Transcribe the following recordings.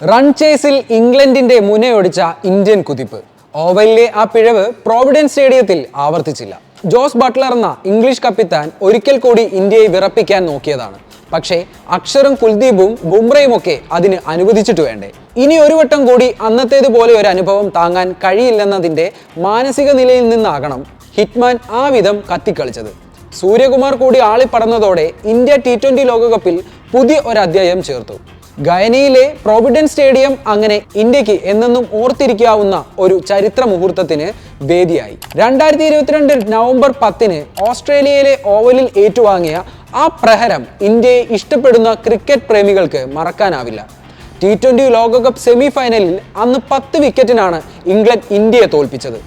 Run ചേസിൽ ഇംഗ്ലണ്ടിന്റെ മുനയൊടിച്ച Indian കുതിപ്പ്. ഓവലിലെ ആ പിഴവ് പ്രോവിഡൻസ് സ്റ്റേഡിയത്തിൽ ആവർത്തിച്ചില്ല. ജോസ് ബട്ട്ലർ എന്ന ഇംഗ്ലീഷ് കപ്പിത്താൻ ഒരിക്കൽ കൂടി ഇന്ത്യയെ വിറപ്പിക്കാൻ നോക്കിയതാണ്. പക്ഷേ അക്ഷറും കുൽദീപും ബുംറയും ഒക്കെ അതിന് അനുവദിച്ചിട്ട് വേണ്ടേ. ഇനി ഒരു വട്ടം കൂടി അന്നത്തേതുപോലെ ഒരു അനുഭവം താങ്ങാൻ കഴിയില്ലെന്നതിന്റെ മാനസിക നിലയിൽ നിന്നാകണം ഹിറ്റ്മാൻ ആ വിധം കത്തിക്കളിച്ചത്. സൂര്യകുമാർ കൂടി ആളിപ്പടന്നതോടെ ഇന്ത്യ ടി ട്വന്റി ലോകകപ്പിൽ പുതിയ ഒരു അധ്യായം ചേർത്തു. ഗയനയിലെ പ്രോവിഡൻസ് സ്റ്റേഡിയം അങ്ങനെ ഇന്ത്യയ്ക്ക് എന്നെന്നും ഓർത്തിരിക്കാവുന്ന ഒരു ചരിത്ര മുഹൂർത്തത്തിന് വേദിയായി. രണ്ടായിരത്തി ഇരുപത്തിരണ്ട് നവംബർ പത്തിന് ഓസ്ട്രേലിയയിലെ ഓവലിൽ ഏറ്റുവാങ്ങിയ ആ പ്രഹരം ഇന്ത്യയെ ഇഷ്ടപ്പെടുന്ന ക്രിക്കറ്റ് പ്രേമികൾക്ക് മറക്കാനാവില്ല. ടി ട്വന്റി ലോകകപ്പ് സെമി ഫൈനലിൽ അന്ന് പത്ത് വിക്കറ്റിനാണ് ഇംഗ്ലണ്ട് ഇന്ത്യയെ തോൽപ്പിച്ചത്.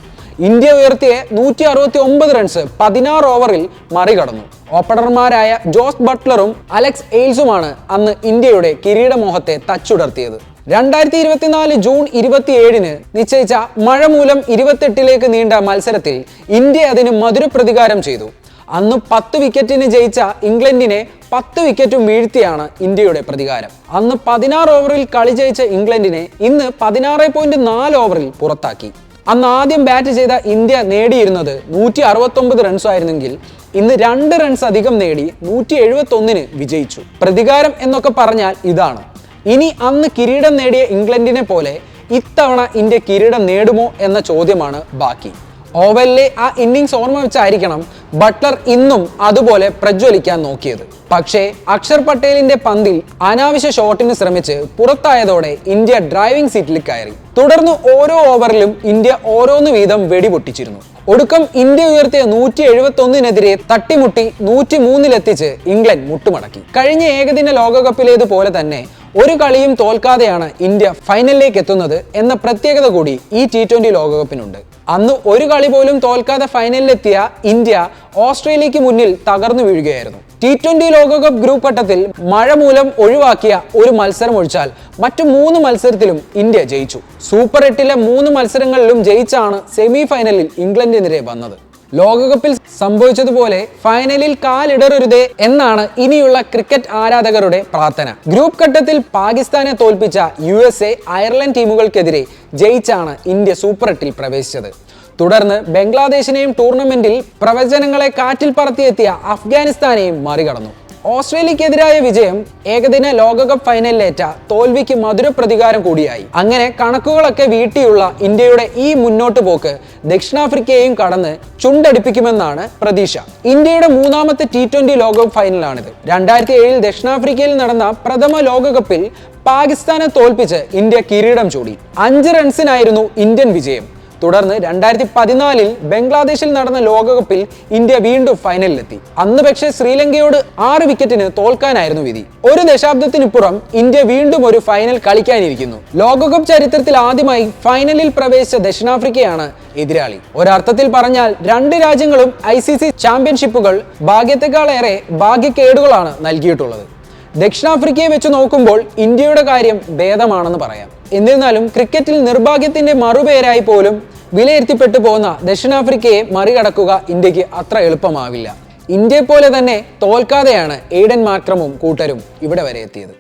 ഇന്ത്യ ഉയർത്തിയ നൂറ്റി അറുപത്തി ഒമ്പത് റൺസ് പതിനാറ് ഓവറിൽ മറികടന്നു. ഓപ്പണർമാരായ ജോസ് ബട്ട്ലറും അലക്സ് എയിൽസുമാണ് അന്ന് ഇന്ത്യയുടെ കിരീടമോഹത്തെ തച്ചുടർത്തിയത്. രണ്ടായിരത്തി ഇരുപത്തിനാല് ജൂൺ ഇരുപത്തിയേഴിന് നിശ്ചയിച്ച മഴ മൂലം ഇരുപത്തെട്ടിലേക്ക് നീണ്ട മത്സരത്തിൽ ഇന്ത്യ അതിന് മധുര പ്രതികാരം ചെയ്തു. അന്ന് പത്ത് വിക്കറ്റിന് ജയിച്ച ഇംഗ്ലണ്ടിനെ പത്ത് വിക്കറ്റും വീഴ്ത്തിയാണ് ഇന്ത്യയുടെ പ്രതികാരം. അന്ന് പതിനാറ് ഓവറിൽ കളി ജയിച്ച ഇംഗ്ലണ്ടിനെ ഇന്ന് പതിനാറ് പോയിന്റ് നാല് ഓവറിൽ പുറത്താക്കി. അന്ന് ആദ്യം ബാറ്റ് ചെയ്ത ഇന്ത്യ നേടിയിരുന്നത് നൂറ്റി റൺസ് ആയിരുന്നെങ്കിൽ ഇന്ന് രണ്ട് റൺസ് അധികം നേടി നൂറ്റി എഴുപത്തി ഒന്നിന് വിജയിച്ചു. പ്രതികാരം എന്നൊക്കെ പറഞ്ഞാൽ ഇതാണ്. ഇനി അന്ന് കിരീടം നേടിയ ഇംഗ്ലണ്ടിനെ പോലെ ഇത്തവണ ഇന്ത്യ കിരീടം നേടുമോ എന്ന ചോദ്യമാണ് ബാക്കി. ഓവലിലെ ആ ഇന്നിങ്സ് ഓർമ്മ വെച്ചായിരിക്കണം ബട്ട്ലർ ഇന്നും അതുപോലെ പ്രജ്വലിക്കാൻ നോക്കിയത്. പക്ഷേ അക്ഷർ പട്ടേലിന്റെ പന്തിൽ അനാവശ്യ ഷോട്ടിന് ശ്രമിച്ച് പുറത്തായതോടെ ഇന്ത്യ ഡ്രൈവിംഗ് സീറ്റിൽ കയറി. തുടർന്ന് ഓരോ ഓവറിലും ഇന്ത്യ ഓരോന്ന് വീതം വെടിപൊട്ടിച്ചിരുന്നു. ഒടുക്കം ഇന്ത്യ ഉയർത്തിയ നൂറ്റി എഴുപത്തി ഒന്നിനെതിരെ തട്ടിമുട്ടി നൂറ്റി മൂന്നിലെത്തിച്ച് ഇംഗ്ലണ്ട് മുട്ടുമടക്കി. കഴിഞ്ഞ ഏകദിന ലോകകപ്പിലേതുപോലെ തന്നെ ഒരു കളിയും തോൽക്കാതെയാണ് ഇന്ത്യ ഫൈനലിലേക്ക് എത്തുന്നത് എന്ന പ്രത്യേകത കൂടി ഈ ടി ട്വന്റി ലോകകപ്പിനുണ്ട്. അന്ന് ഒരു കളി പോലും തോൽക്കാതെ ഫൈനലിലെത്തിയ ഇന്ത്യ ഓസ്ട്രേലിയക്ക് മുന്നിൽ തകർന്നു വീഴുകയായിരുന്നു. ടി ട്വന്റി ലോകകപ്പ് ഗ്രൂപ്പ് ഘട്ടത്തിൽ മഴ മൂലം ഒഴിവാക്കിയ ഒരു മത്സരം ഒഴിച്ചാൽ മറ്റു മൂന്ന് മത്സരത്തിലും ഇന്ത്യ ജയിച്ചു. സൂപ്പർ എട്ടിലെ മൂന്ന് മത്സരങ്ങളിലും ജയിച്ചാണ് സെമി ഫൈനലിൽ ഇംഗ്ലണ്ടിനെതിരെ വന്നത്. ലോകകപ്പിൽ സംഭവിച്ചതുപോലെ ഫൈനലിൽ കാലിടറരുതേ എന്നാണ് ഇനിയുള്ള ക്രിക്കറ്റ് ആരാധകരുടെ പ്രാർത്ഥന. ഗ്രൂപ്പ് ഘട്ടത്തിൽ പാകിസ്ഥാനെ തോൽപ്പിച്ച യു എസ് എ അയർലൻഡ് ടീമുകൾക്കെതിരെ ജയിച്ചാണ് ഇന്ത്യ സൂപ്പർ എട്ടിൽ പ്രവേശിച്ചത്. തുടർന്ന് ബംഗ്ലാദേശിനെയും ടൂർണമെന്റിൽ പ്രവചനങ്ങളെ കാറ്റിൽ പറത്തിയെത്തിയ അഫ്ഗാനിസ്ഥാനെയും മറികടന്നു. ഓസ്ട്രേലിയക്കെതിരായ വിജയം ഏകദിന ലോകകപ്പ് ഫൈനലിലേറ്റ തോൽവിക്ക് മധുര പ്രതികാരം കൂടിയായി. അങ്ങനെ കണക്കുകളൊക്കെ വീട്ടിയുള്ള ഇന്ത്യയുടെ ഈ മുന്നോട്ട് പോക്ക് ദക്ഷിണാഫ്രിക്കയെയും കടന്ന് ചുണ്ടടിപ്പിക്കുമെന്നാണ് പ്രതീക്ഷ. ഇന്ത്യയുടെ മൂന്നാമത്തെ ടി ട്വന്റി ലോകകപ്പ് ഫൈനലാണിത്. രണ്ടായിരത്തി ഏഴിൽ ദക്ഷിണാഫ്രിക്കയിൽ നടന്ന പ്രഥമ ലോകകപ്പിൽ പാകിസ്ഥാനെ തോൽപ്പിച്ച് ഇന്ത്യ കിരീടം ചൂടി. അഞ്ച് റൺസിനായിരുന്നു ഇന്ത്യൻ വിജയം. തുടർന്ന് രണ്ടായിരത്തി പതിനാലിൽ ബംഗ്ലാദേശിൽ നടന്ന ലോകകപ്പിൽ ഇന്ത്യ വീണ്ടും ഫൈനലിലെത്തി. അന്ന് പക്ഷേ ശ്രീലങ്കയോട് ആറ് വിക്കറ്റിന് തോൽക്കാനായിരുന്നു വിധി. ഒരു ദശാബ്ദത്തിനിപ്പുറം ഇന്ത്യ വീണ്ടും ഒരു ഫൈനൽ കളിക്കാനിരിക്കുന്നു. ലോകകപ്പ് ചരിത്രത്തിൽ ആദ്യമായി ഫൈനലിൽ പ്രവേശിച്ച ദക്ഷിണാഫ്രിക്കയാണ് എതിരാളി. ഒരർത്ഥത്തിൽ പറഞ്ഞാൽ രണ്ട് രാജ്യങ്ങളും ഐ സി സി ചാമ്പ്യൻഷിപ്പുകൾ ഭാഗ്യത്തെക്കാളേറെ ഭാഗ്യക്കേടുകളാണ് നൽകിയിട്ടുള്ളത്. ദക്ഷിണാഫ്രിക്കയെ വെച്ച് നോക്കുമ്പോൾ ഇന്ത്യയുടെ കാര്യം ഭേദമാണെന്ന് പറയാം. എന്നിരുന്നാലും ക്രിക്കറ്റിൽ നിർഭാഗ്യത്തിന്റെ മറുപേരായി പോലും വിലയിരുത്തിപ്പെട്ടു പോകുന്ന ദക്ഷിണാഫ്രിക്കയെ മറികടക്കുക ഇന്ത്യയ്ക്ക് അത്ര എളുപ്പമാവില്ല. ഇന്ത്യയെ പോലെ തന്നെ തോൽക്കാതെയാണ് എയ്ഡൻ മാക്രമും കൂട്ടരും ഇവിടെ വരെ എത്തിയത്.